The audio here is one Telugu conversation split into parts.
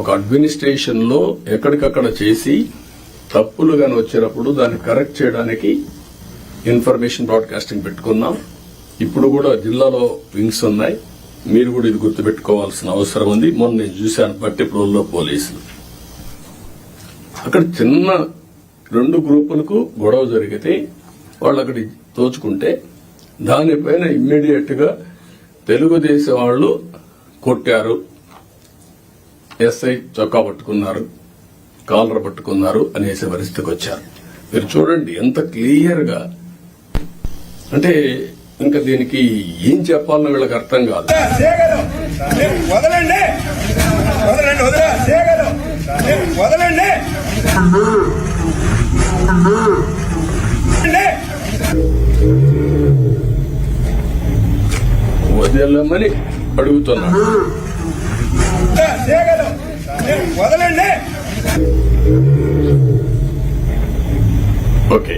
ఒక అడ్మినిస్ట్రేషన్లో ఎక్కడికక్కడ చేసి తప్పులు కానీ వచ్చినప్పుడు దాన్ని కరెక్ట్ చేయడానికి ఇన్ఫర్మేషన్ బ్రాడ్కాస్టింగ్ పెట్టుకున్నాం. ఇప్పుడు కూడా జిల్లాలో వింగ్స్ ఉన్నాయి. మీరు కూడా ఇది గుర్తుపెట్టుకోవాల్సిన అవసరం ఉంది. మొన్న నేను చూశాను పట్టిప్రోల్లో పోలీసులు. అక్కడ చిన్న రెండు గ్రూపులకు గొడవ జరిగితే వాళ్ళు అక్కడ తోచుకుంటే దానిపైన ఇమ్మీడియట్గా తెలుగుదేశం వాళ్ళు కొట్టారు. ఎస్ఐ చొక్కా పట్టుకున్నారు కాలర్ పట్టుకున్నారు అనేసే పరిస్థితికి వచ్చారు మీరు చూడండి ఎంత క్లియర్గా అంటే ఇంకా దీనికి ఏం చెప్పాలనో వీళ్ళకి అర్థం కాదు. వదలమని అడుగుతున్నాను చేయగలం వదలండి ఓకే.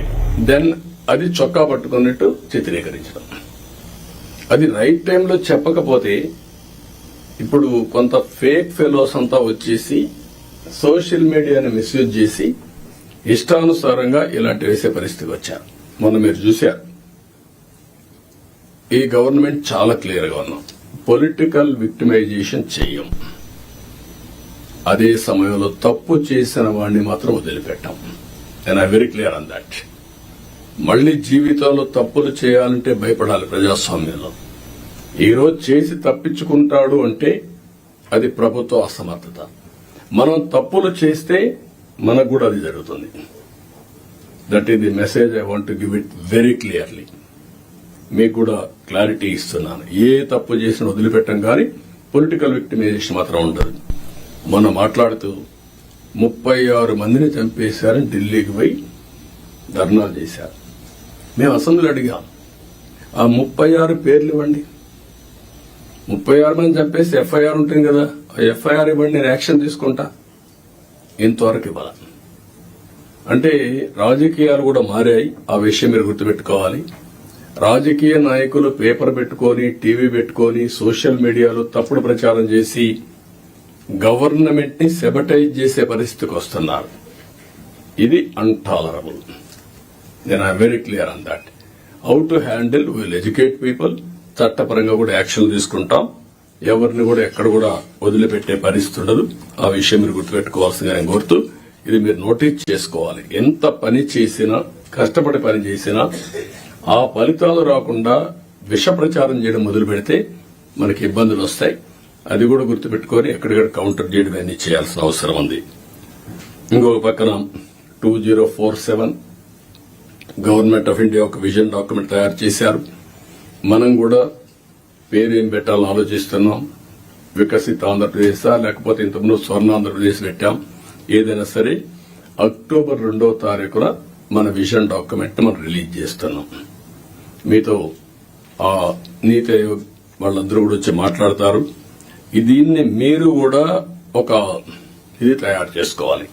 దెన్ అది చొక్కా పట్టుకున్నట్టు చిత్రీకరించడం. అది రైట్ టైంలో చెప్పకపోతే ఇప్పుడు కొంత ఫేక్ ఫెలోస్ అంతా వచ్చేసి సోషల్ మీడియాని మిస్యూజ్ చేసి ఇష్టానుసారంగా ఇలాంటి వేసే పరిస్థితికి వచ్చారు. మొన్న మీరు చూశారు. ఈ గవర్నమెంట్ చాలా క్లియర్గా ఉన్నాం. పొలిటికల్ విక్టిమైజేషన్ చెయ్యం అదే సమయంలో తప్పు చేసిన వాడిని మాత్రం వదిలిపెట్టాం. And I very clear on that మళ్ళీ జీవితంలో తప్పులు చేయాలంటే భయపడాలి ప్రజాస్వామ్యంలో. ఈరోజు చేసి తప్పించుకుంటాడు అంటే అది ప్రభుత్వ అసమర్థత. మనం తప్పులు చేస్తే మనకు కూడా అది జరుగుతుంది. That is the message I want give it very clearly మీకు కూడా క్లారిటీ ఇస్తున్నాను. ఏ తప్పు చేసినా వదిలిపెట్టం కానీ పొలిటికల్ విక్టిమైజేషన్ మాత్రం ఉండదు. మొన్న మాట్లాడుతూ ముప్పై ఆరు మందిని చంపేశారని ఢిల్లీకి పోయి ధర్నాలు చేశారు. మేము అసెంబ్లీ అడిగాం. ఆ ముప్పై ఆరు పేర్లు ఇవ్వండి. ముప్పై ఆరు మంది చంపేసి ఎఫ్ఐఆర్ ఉంటుంది కదా ఆ ఎఫ్ఐఆర్ ఇవ్వండి నేను యాక్షన్ తీసుకుంటా. ఇంతవరకు ఇవ్వాలి. అంటే రాజకీయాలు కూడా మారాయి. ఆ విషయం మీరు గుర్తుపెట్టుకోవాలి. రాజకీయ నాయకులు పేపర్ పెట్టుకొని టీవీ పెట్టుకొని సోషల్ మీడియాలో తప్పుడు ప్రచారం చేసి గవర్నమెంట్ని సెబటైజ్ చేసే పరిస్థితికి వస్తున్నారు. ఇది అన్టాలరబుల్. నేను I very clear on that. How to handle will educate people చట్టపరంగా కూడా యాక్షన్ తీసుకుంటాం. ఎవరిని కూడా ఎక్కడ కూడా వదిలిపెట్టే పరిస్థితి ఉండదు. ఆ విషయం మీరు గుర్తుపెట్టుకోవాల్సిందిగా నేను కోరుతూ ఇది మీరు నోటీస్ చేసుకోవాలి. ఎంత పని చేసినా కష్టపడి పని చేసినా ఆ ఫలితాలు రాకుండా విష ప్రచారం చేయడం మొదలు పెడితే మనకి ఇబ్బందులు వస్తాయి. అది కూడా గుర్తుపెట్టుకొని ఎక్కడికక్కడ కౌంటర్ చేయడం అన్ని చేయాల్సిన అవసరం ఉంది. ఇంకొక పక్కన two zero four seven government of India ఒక విజన్ డాక్యుమెంట్ తయారు చేశారు. మనం కూడా పేరేం పెట్టాలని ఆలోచిస్తున్నాం. వికసిత ఆంధ్రప్రదేశ్ లేకపోతే ఇంతకుముందు స్వర్ణ ఆంధ్రప్రదేశ్ పెట్టాం. ఏదైనా సరే అక్టోబర్ రెండవ తారీఖున మన విజన్ డాక్యుమెంట్ మనం రిలీజ్ చేస్తున్నాం. మీతో ఆ నీతి ఆయోగ్ వాళ్ళందరూ కూడా వచ్చి మాట్లాడతారు. దీన్ని మీరు కూడా ఒక ఇది తయారు చేసుకోవాలి.